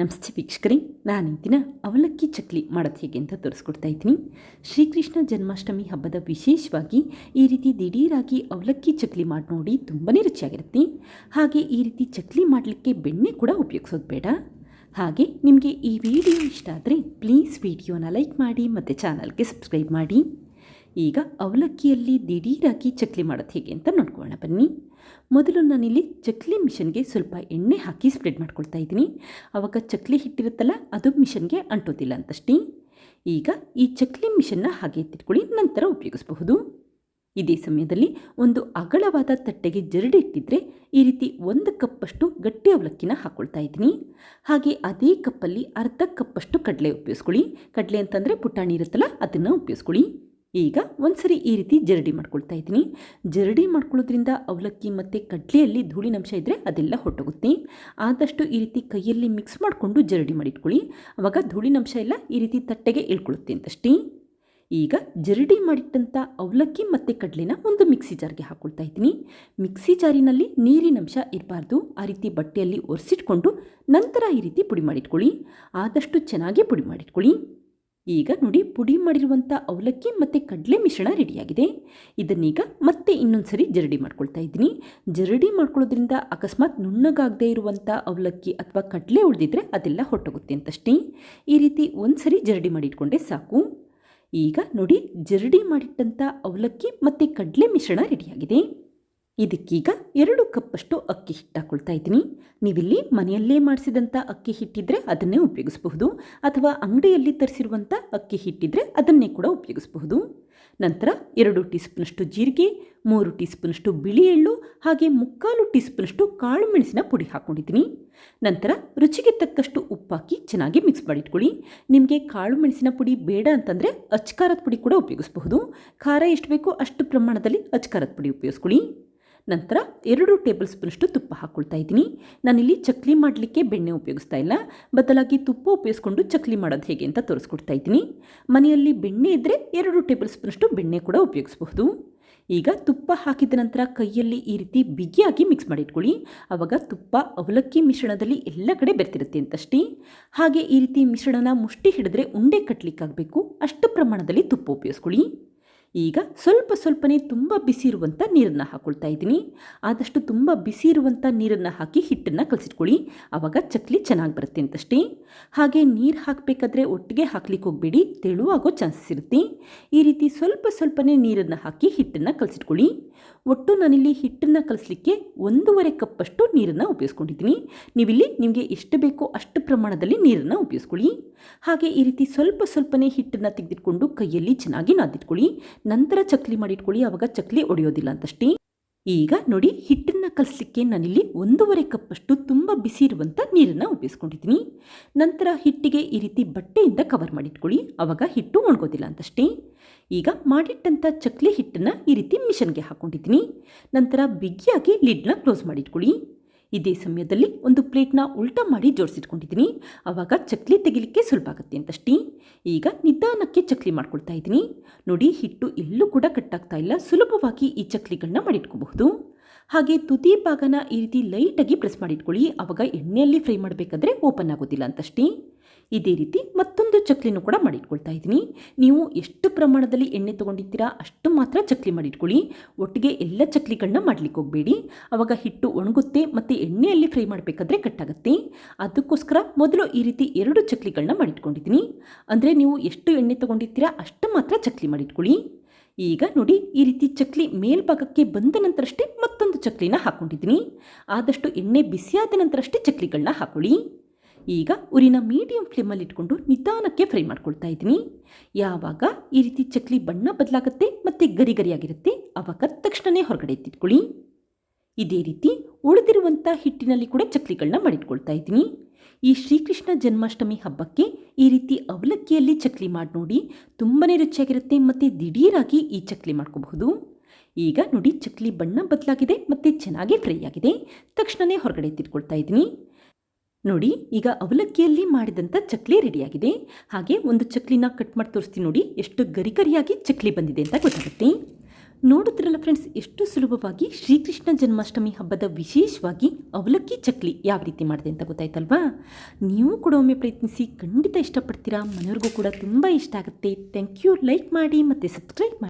ನಮಸ್ತೆ ವೀಕ್ಷಕರೇ ನಾನು ಈ ದಿನ ಅವಲಕ್ಕಿ ಚಕ್ಲಿ ಮಾಡೋದು ಹೇಗೆ ಅಂತ ತೋರಿಸ್ಕೊಡ್ತಾ ಇದ್ದೀನಿ. ಶ್ರೀಕೃಷ್ಣ ಜನ್ಮಾಷ್ಟಮಿ ಹಬ್ಬದ ವಿಶೇಷವಾಗಿ ಈ ರೀತಿ ದಿಢೀರಾಗಿ ಅವಲಕ್ಕಿ ಚಕ್ಲಿ ಮಾಡಿ ನೋಡಿ ತುಂಬಾ ರುಚಿಯಾಗಿರುತ್ತೆ. ಹಾಗೆ ಈ ರೀತಿ ಚಕ್ಲಿ ಮಾಡಲಿಕ್ಕೆ ಬೆಣ್ಣೆ ಕೂಡ ಉಪಯೋಗಿಸೋದು ಬೇಡ. ಹಾಗೆ ನಿಮಗೆ ಈ ವಿಡಿಯೋ ಇಷ್ಟ ಆದರೆ ಪ್ಲೀಸ್ ವಿಡಿಯೋನ ಲೈಕ್ ಮಾಡಿ ಮತ್ತು ಚಾನಲ್ಗೆ ಸಬ್ಸ್ಕ್ರೈಬ್ ಮಾಡಿ. ಈಗ ಅವಲಕ್ಕಿಯಲ್ಲಿ ದಿಢೀರಾಗಿ ಚಕ್ಲಿ ಮಾಡೋದು ಹೇಗೆ ಅಂತ ನೋಡ್ಕೊಳ್ಳೋಣ. ಬನ್ನಿ. ಮೊದಲು ನಾನಿಲ್ಲಿ ಚಕ್ಲಿ ಮಿಷನ್ಗೆ ಸ್ವಲ್ಪ ಎಣ್ಣೆ ಹಾಕಿ ಸ್ಪ್ರೆಡ್ ಮಾಡ್ಕೊಳ್ತಾ ಇದ್ದೀನಿ. ಆವಾಗ ಚಕ್ಲಿ ಹಿಟ್ಟಿರುತ್ತಲ್ಲ, ಅದು ಮಿಷನ್ಗೆ ಅಂಟೋದಿಲ್ಲ ಅಂತಷ್ಟೇ. ಈಗ ಈ ಚಕ್ಲಿ ಮಿಷನ್ನ ಹಾಗೆ ಎತ್ತಿಟ್ಕೊಳ್ಳಿ, ನಂತರ ಉಪಯೋಗಿಸಬಹುದು. ಇದೇ ಸಮಯದಲ್ಲಿ ಒಂದು ಅಗಲವಾದ ತಟ್ಟೆಗೆ ಜರಡಿ ಇಟ್ಟಿದ್ರೆ ಈ ರೀತಿ ಒಂದು ಕಪ್ಪಷ್ಟು ಗಟ್ಟಿ ಅವಲಕ್ಕಿನ ಹಾಕ್ಕೊಳ್ತಾ ಇದ್ದೀನಿ. ಹಾಗೆ ಅದೇ ಕಪ್ಪಲ್ಲಿ ಅರ್ಧ ಕಪ್ಪಷ್ಟು ಕಡಲೆ ಉಪಯೋಗಿಸ್ಕೊಳ್ಳಿ. ಕಡಲೆ ಅಂತಂದರೆ ಪುಟಾಣಿ ಇರುತ್ತಲ್ಲ, ಅದನ್ನು ಉಪಯೋಗಿಸ್ಕೊಳ್ಳಿ. ಈಗ ಒಂದ್ಸರಿ ಈ ರೀತಿ ಜರಡಿ ಮಾಡ್ಕೊಳ್ತಾ ಇದ್ದೀನಿ. ಜರಡಿ ಮಾಡ್ಕೊಳ್ಳೋದ್ರಿಂದ ಅವಲಕ್ಕಿ ಮತ್ತು ಕಡ್ಲೆಯಲ್ಲಿ ಧೂಳಿನಂಶ ಇದ್ದರೆ ಅದೆಲ್ಲ ಹೊಟ್ಟೋಗುತ್ತೆ ಆದಷ್ಟು ಈ ರೀತಿ ಕೈಯಲ್ಲಿ ಮಿಕ್ಸ್ ಮಾಡಿಕೊಂಡು ಜರಡಿ ಮಾಡಿಟ್ಕೊಳ್ಳಿ ಆವಾಗ ಧೂಳಿನಂಶ ಎಲ್ಲ ಈ ರೀತಿ ತಟ್ಟೆಗೆ ಇಳ್ಕೊಳ್ಳುತ್ತೆ ಅಂತಷ್ಟೇ. ಈಗ ಜರಡಿ ಮಾಡಿಟ್ಟಂಥ ಅವಲಕ್ಕಿ ಮತ್ತು ಕಡಲೆನ ಒಂದು ಮಿಕ್ಸಿ ಜಾರ್ಗೆ ಹಾಕ್ಕೊಳ್ತಾ ಇದ್ದೀನಿ. ಮಿಕ್ಸಿ ಜಾರಿನಲ್ಲಿ ನೀರಿನಂಶ ಇರಬಾರ್ದು. ಆ ರೀತಿ ಬಟ್ಟೆಯಲ್ಲಿ ಒರೆಸಿಟ್ಕೊಂಡು ನಂತರ ಈ ರೀತಿ ಪುಡಿ ಮಾಡಿಟ್ಕೊಳ್ಳಿ ಆದಷ್ಟು ಚೆನ್ನಾಗಿ ಪುಡಿ ಮಾಡಿಟ್ಕೊಳ್ಳಿ ಈಗ ನೋಡಿ ಪುಡಿ ಮಾಡಿರುವಂಥ ಅವಲಕ್ಕಿ ಮತ್ತು ಕಡಲೆ ಮಿಶ್ರಣ ರೆಡಿಯಾಗಿದೆ. ಇದನ್ನೀಗ ಮತ್ತೆ ಇನ್ನೊಂದು ಸರಿ ಜರಡಿ ಮಾಡ್ಕೊಳ್ತಾ ಇದ್ದೀನಿ. ಜರಡಿ ಮಾಡ್ಕೊಳ್ಳೋದ್ರಿಂದ ಅಕಸ್ಮಾತ್ ನುಣ್ಣಗಾಗದೇ ಇರುವಂಥ ಅವಲಕ್ಕಿ ಅಥವಾ ಕಡಲೆ ಉಳಿದಿದ್ರೆ ಅದೆಲ್ಲ ಹೊಟ್ಟೋಗುತ್ತೆ ಅಂತಷ್ಟೇ. ಈ ರೀತಿ ಒಂದು ಸರಿ ಜರಡಿ ಮಾಡಿಟ್ಕೊಂಡೆ ಸಾಕು. ಈಗ ನೋಡಿ ಜರಡಿ ಮಾಡಿಟ್ಟಂಥ ಅವಲಕ್ಕಿ ಮತ್ತು ಕಡಲೆ ಮಿಶ್ರಣ ರೆಡಿಯಾಗಿದೆ. ಇದಕ್ಕೀಗ ಎರಡು ಕಪ್ಪಷ್ಟು ಅಕ್ಕಿ ಹಿಟ್ಟು ಹಾಕೊಳ್ತಾ ಇದ್ದೀನಿ. ನೀವಿಲ್ಲಿ ಮನೆಯಲ್ಲೇ ಮಾಡಿಸಿದಂಥ ಅಕ್ಕಿ ಹಿಟ್ಟಿದ್ರೆ ಅದನ್ನೇ ಉಪಯೋಗಿಸಬಹುದು, ಅಥವಾ ಅಂಗಡಿಯಲ್ಲಿ ತರಿಸಿರುವಂಥ ಅಕ್ಕಿ ಹಿಟ್ಟಿದ್ರೆ ಅದನ್ನೇ ಕೂಡ ಉಪಯೋಗಿಸಬಹುದು. ನಂತರ ಎರಡು ಟೀ ಸ್ಪೂನಷ್ಟು ಜೀರಿಗೆ, ಮೂರು ಟೀ ಸ್ಪೂನಷ್ಟು ಬಿಳಿ ಎಳ್ಳು ಹಾಗೆ ಮುಕ್ಕಾಲು ಟೀ ಸ್ಪೂನಷ್ಟು ಕಾಳು ಮೆಣಸಿನ ಪುಡಿ ಹಾಕ್ಕೊಂಡಿದ್ದೀನಿ ನಂತರ ರುಚಿಗೆ ತಕ್ಕಷ್ಟು ಉಪ್ಪಾಕಿ ಚೆನ್ನಾಗಿ ಮಿಕ್ಸ್ ಮಾಡಿಟ್ಕೊಳ್ಳಿ. ನಿಮಗೆ ಕಾಳು ಮೆಣಸಿನ ಪುಡಿ ಬೇಡ ಅಂತಂದರೆ ಅಚ್ಕಾರದ ಪುಡಿ ಕೂಡ ಉಪಯೋಗಿಸಬಹುದು. ಖಾರ ಎಷ್ಟು ಬೇಕೋ ಅಷ್ಟು ಪ್ರಮಾಣದಲ್ಲಿ ಅಚ್ಕಾರದ ಪುಡಿ ಉಪಯೋಗಿಸ್ಕೊಳ್ಳಿ. ನಂತರ ಎರಡು ಟೇಬಲ್ ಸ್ಪೂನಷ್ಟು ತುಪ್ಪ ಹಾಕ್ಕೊಳ್ತಾ ಇದ್ದೀನಿ. ನಾನಿಲ್ಲಿ ಚಕ್ಲಿ ಮಾಡಲಿಕ್ಕೆ ಬೆಣ್ಣೆ ಉಪಯೋಗಿಸ್ತಾ ಇಲ್ಲ. ಬದಲಾಗಿ ತುಪ್ಪ ಉಪಯೋಗಿಸ್ಕೊಂಡು ಚಕ್ಲಿ ಮಾಡೋದು ಹೇಗೆ ಅಂತ ತೋರಿಸ್ಕೊಡ್ತಾ ಇದ್ದೀನಿ. ಮನೆಯಲ್ಲಿ ಬೆಣ್ಣೆ ಇದ್ದರೆ ಎರಡು ಟೇಬಲ್ ಸ್ಪೂನಷ್ಟು ಬೆಣ್ಣೆ ಕೂಡ ಉಪಯೋಗಿಸಬಹುದು. ಈಗ ತುಪ್ಪ ಹಾಕಿದ ನಂತರ ಕೈಯಲ್ಲಿ ಈ ರೀತಿ ಬಿಗಿಯಾಗಿ ಮಿಕ್ಸ್ ಮಾಡಿಟ್ಕೊಳ್ಳಿ ಆವಾಗ ತುಪ್ಪ ಅವಲಕ್ಕಿ ಮಿಶ್ರಣದಲ್ಲಿ ಎಲ್ಲ ಕಡೆ ಬೆರ್ತಿರುತ್ತೆ ಅಂತಷ್ಟೇ. ಹಾಗೆ ಈ ರೀತಿ ಮಿಶ್ರಣನ ಮುಷ್ಟಿ ಹಿಡಿದ್ರೆ ಉಂಡೆ ಕಟ್ಟಲಿಕ್ಕಾಗಬೇಕು ಅಷ್ಟು ಪ್ರಮಾಣದಲ್ಲಿ ತುಪ್ಪ ಉಪಯೋಗಿಸ್ಕೊಳ್ಳಿ. ಈಗ ಸ್ವಲ್ಪ ಸ್ವಲ್ಪನೇ ತುಂಬ ಬಿಸಿ ಇರುವಂಥ ನೀರನ್ನು ಹಾಕ್ಕೊಳ್ತಾ ಇದ್ದೀನಿ. ಆದಷ್ಟು ತುಂಬ ಬಿಸಿ ಇರುವಂಥ ನೀರನ್ನು ಹಾಕಿ ಹಿಟ್ಟನ್ನು ಕಲಸಿಟ್ಕೊಳ್ಳಿ. ಆವಾಗ ಚಕ್ಲಿ ಚೆನ್ನಾಗಿ ಬರುತ್ತೆ ಅಂತಷ್ಟೇ. ಹಾಗೆ ನೀರು ಹಾಕಬೇಕಾದ್ರೆ ಒಟ್ಟಿಗೆ ಹಾಕ್ಲಿಕ್ಕೆ ಹೋಗಬೇಡಿ. ತೆಳುವಾಗೋ ಚಾನ್ಸಸ್ ಇರುತ್ತೆ. ಈ ರೀತಿ ಸ್ವಲ್ಪ ಸ್ವಲ್ಪನೇ ನೀರನ್ನು ಹಾಕಿ ಹಿಟ್ಟನ್ನು ಕಲಸಿಟ್ಕೊಳ್ಳಿ. ಒಟ್ಟು ನಾನಿಲ್ಲಿ ಹಿಟ್ಟನ್ನು ಕಲಿಸ್ಲಿಕ್ಕೆ ಒಂದೂವರೆ ಕಪ್ಪಷ್ಟು ನೀರನ್ನು ಉಪಯೋಗಿಸ್ಕೊಂಡಿದ್ದೀನಿ. ನೀವಿಲ್ಲಿ ನಿಮಗೆ ಎಷ್ಟು ಬೇಕೋ ಅಷ್ಟು ಪ್ರಮಾಣದಲ್ಲಿ ನೀರನ್ನು ಉಪಯೋಗಿಸ್ಕೊಳ್ಳಿ. ಹಾಗೆ ಈ ರೀತಿ ಸ್ವಲ್ಪ ಸ್ವಲ್ಪನೇ ಹಿಟ್ಟನ್ನು ತೆಗೆದಿಟ್ಕೊಂಡು ಕೈಯಲ್ಲಿ ಚೆನ್ನಾಗಿ ನಾದಿಟ್ಕೊಳ್ಳಿ. ನಂತರ ಚಕ್ಲಿ ಮಾಡಿಟ್ಕೊಳ್ಳಿ ಆವಾಗ ಚಕ್ಲಿ ಒಡೆಯೋದಿಲ್ಲ ಅಂತಷ್ಟೇ. ಈಗ ನೋಡಿ, ಹಿಟ್ಟನ್ನು ಕಲಸಲಿಕ್ಕೆ ನಾನಿಲ್ಲಿ ಒಂದೂವರೆ ಕಪ್ಪಷ್ಟು ತುಂಬ ಬಿಸಿ ಇರುವಂಥ ನೀರನ್ನು ಉಪಯೋಗಿಸ್ಕೊಂಡಿದ್ದೀನಿ. ನಂತರ ಹಿಟ್ಟಿಗೆ ಈ ರೀತಿ ಬಟ್ಟೆಯಿಂದ ಕವರ್ ಮಾಡಿಟ್ಕೊಳ್ಳಿ ಆವಾಗ ಹಿಟ್ಟು ಒಣಗೋದಿಲ್ಲ ಅಂತಷ್ಟೇ. ಈಗ ಮಾಡಿಟ್ಟಂಥ ಚಕ್ಲಿ ಹಿಟ್ಟನ್ನು ಈ ರೀತಿ ಮಿಷನ್ಗೆ ಹಾಕ್ಕೊಂಡಿದ್ದೀನಿ ನಂತರ ಬಿಗಿಯಾಗಿ ಲಿಡ್ನ ಕ್ಲೋಸ್ ಮಾಡಿಟ್ಕೊಳ್ಳಿ ಇದೇ ಸಮಯದಲ್ಲಿ ಒಂದು ಪ್ಲೇಟ್ನ ಉಲ್ಟಾ ಮಾಡಿ ಜೋಡಿಸಿಟ್ಕೊಂಡಿದ್ದೀನಿ. ಆವಾಗ ಚಕ್ಲಿ ತೆಗಿಲಿಕ್ಕೆ ಸುಲಭ ಆಗುತ್ತೆ ಅಂತಷ್ಟೇ. ಈಗ ನಿಧಾನಕ್ಕೆ ಚಕ್ಲಿ ಮಾಡ್ಕೊಳ್ತಾ ಇದ್ದೀನಿ. ನೋಡಿ, ಹಿಟ್ಟು ಎಲ್ಲೂ ಕೂಡ ಕಟ್ಟಾಗ್ತಾ ಇಲ್ಲ. ಸುಲಭವಾಗಿ ಈ ಚಕ್ಲಿಗಳನ್ನ ಮಾಡಿಟ್ಕೋಬಹುದು. ಹಾಗೆ ತುದಿ ಭಾಗನ ಈ ರೀತಿ ಲೈಟಾಗಿ ಪ್ರೆಸ್ ಮಾಡಿಟ್ಕೊಳ್ಳಿ. ಆವಾಗ ಎಣ್ಣೆಯಲ್ಲಿ ಫ್ರೈ ಮಾಡಬೇಕಾದ್ರೆ ಓಪನ್ ಆಗೋದಿಲ್ಲ ಅಂತಷ್ಟೇ. ಇದೇ ರೀತಿ ಮತ್ತೊಂದು ಚಕ್ಲಿನೂ ಕೂಡ ಮಾಡಿಟ್ಕೊಳ್ತಾ ಇದ್ದೀನಿ. ನೀವು ಎಷ್ಟು ಪ್ರಮಾಣದಲ್ಲಿ ಎಣ್ಣೆ ತೊಗೊಂಡಿದ್ದೀರಾ ಅಷ್ಟು ಮಾತ್ರ ಚಕ್ಲಿ ಮಾಡಿಟ್ಕೊಳ್ಳಿ. ಒಟ್ಟಿಗೆ ಎಲ್ಲ ಚಕ್ಲಿಗಳನ್ನ ಮಾಡ್ಲಿಕ್ಕೆ ಹೋಗಬೇಡಿ. ಆವಾಗ ಹಿಟ್ಟು ಒಣಗುತ್ತೆ ಮತ್ತು ಎಣ್ಣೆಯಲ್ಲಿ ಫ್ರೈ ಮಾಡಬೇಕಾದ್ರೆ ಕಟ್ಟಾಗುತ್ತೆ. ಅದಕ್ಕೋಸ್ಕರ ಮೊದಲು ಈ ರೀತಿ ಎರಡು ಚಕ್ಲಿಗಳನ್ನ ಮಾಡಿಟ್ಕೊಂಡಿದ್ದೀನಿ. ಅಂದರೆ ನೀವು ಎಷ್ಟು ಎಣ್ಣೆ ತೊಗೊಂಡಿರ್ತೀರಾ ಅಷ್ಟು ಮಾತ್ರ ಚಕ್ಲಿ ಮಾಡಿಟ್ಕೊಳ್ಳಿ. ಈಗ ನೋಡಿ ಈ ರೀತಿ ಚಕ್ಲಿ ಮೇಲ್ಭಾಗಕ್ಕೆ ಬಂದ ನಂತರಷ್ಟೇ ಮತ್ತೊಂದು ಚಕ್ಲಿನ ಹಾಕ್ಕೊಂಡಿದ್ದೀನಿ ಆದಷ್ಟು ಎಣ್ಣೆ ಬಿಸಿಯಾದ ನಂತರಷ್ಟೇ ಚಕ್ಲಿಗಳನ್ನ ಹಾಕೊಳ್ಳಿ. ಈಗ ಉರಿನ ಮೀಡಿಯಂ ಫ್ಲೇಮಲ್ಲಿ ಇಟ್ಕೊಂಡು ನಿಧಾನಕ್ಕೆ ಫ್ರೈ ಮಾಡ್ಕೊಳ್ತಾ ಇದ್ದೀನಿ. ಯಾವಾಗ ಈ ರೀತಿ ಚಕ್ಲಿ ಬಣ್ಣ ಬದಲಾಗುತ್ತೆ ಮತ್ತು ಗರಿ ಗರಿಯಾಗಿರುತ್ತೆ ಆವಾಗ ತಕ್ಷಣವೇ ಹೊರಗಡೆ ಎತ್ತಿಟ್ಕೊಳ್ಳಿ. ಇದೇ ರೀತಿ ಉಳಿದಿರುವಂಥ ಹಿಟ್ಟಿನಲ್ಲಿ ಕೂಡ ಚಕ್ಲಿಗಳನ್ನ ಮಾಡಿಟ್ಕೊಳ್ತಾ ಇದ್ದೀನಿ. ಈ ಶ್ರೀಕೃಷ್ಣ ಜನ್ಮಾಷ್ಟಮಿ ಹಬ್ಬಕ್ಕೆ ಈ ರೀತಿ ಅವಲಕ್ಕಿಯಲ್ಲಿ ಚಕ್ಲಿ ಮಾಡಿ ನೋಡಿ ತುಂಬಾ ರುಚಿಯಾಗಿರುತ್ತೆ ಮತ್ತು ದಿಢೀರಾಗಿ ಈ ಚಕ್ಲಿ ಮಾಡ್ಕೋಬಹುದು. ಈಗ ನೋಡಿ ಚಕ್ಲಿ ಬಣ್ಣ ಬದಲಾಗಿದೆ ಮತ್ತು ಚೆನ್ನಾಗಿ ಫ್ರೈ ಆಗಿದೆ. ತಕ್ಷಣವೇ ಹೊರಗಡೆ ಎತ್ತಿಟ್ಕೊಳ್ತಾ ಇದ್ದೀನಿ. ನೋಡಿ, ಈಗ ಅವಲಕ್ಕಿಯಲ್ಲಿ ಮಾಡಿದಂಥ ಚಕ್ಲಿ ರೆಡಿಯಾಗಿದೆ. ಹಾಗೆ ಒಂದು ಚಕ್ಲಿನ ಕಟ್ ಮಾಡಿ ತೋರಿಸ್ತೀನಿ ನೋಡಿ, ಎಷ್ಟು ಗರಿ ಗರಿಯಾಗಿ ಚಕ್ಲಿ ಬಂದಿದೆ ಅಂತ ಗೊತ್ತಾಗುತ್ತೆ. ನೋಡುತ್ತಿರಲ್ಲ ಫ್ರೆಂಡ್ಸ್ ಎಷ್ಟು ಸುಲಭವಾಗಿ ಶ್ರೀಕೃಷ್ಣ ಜನ್ಮಾಷ್ಟಮಿ ಹಬ್ಬದ ವಿಶೇಷವಾಗಿ ಅವಲಕ್ಕಿ ಚಕ್ಲಿ ಯಾವ ರೀತಿ ಮಾಡಿದೆ ಅಂತ ಗೊತ್ತಾಯ್ತಲ್ವಾ? ನೀವು ಕೂಡ ಒಮ್ಮೆ ಪ್ರಯತ್ನಿಸಿ, ಖಂಡಿತ ಇಷ್ಟಪಡ್ತೀರಾ? ಮನೆಯವ್ರಿಗೂ ಕೂಡ ತುಂಬ ಇಷ್ಟ ಆಗುತ್ತೆ. ಥ್ಯಾಂಕ್ ಯು ಲೈಕ್ ಮಾಡಿ ಮತ್ತು ಸಬ್ಸ್ಕ್ರೈಬ್ ಮಾಡಿ.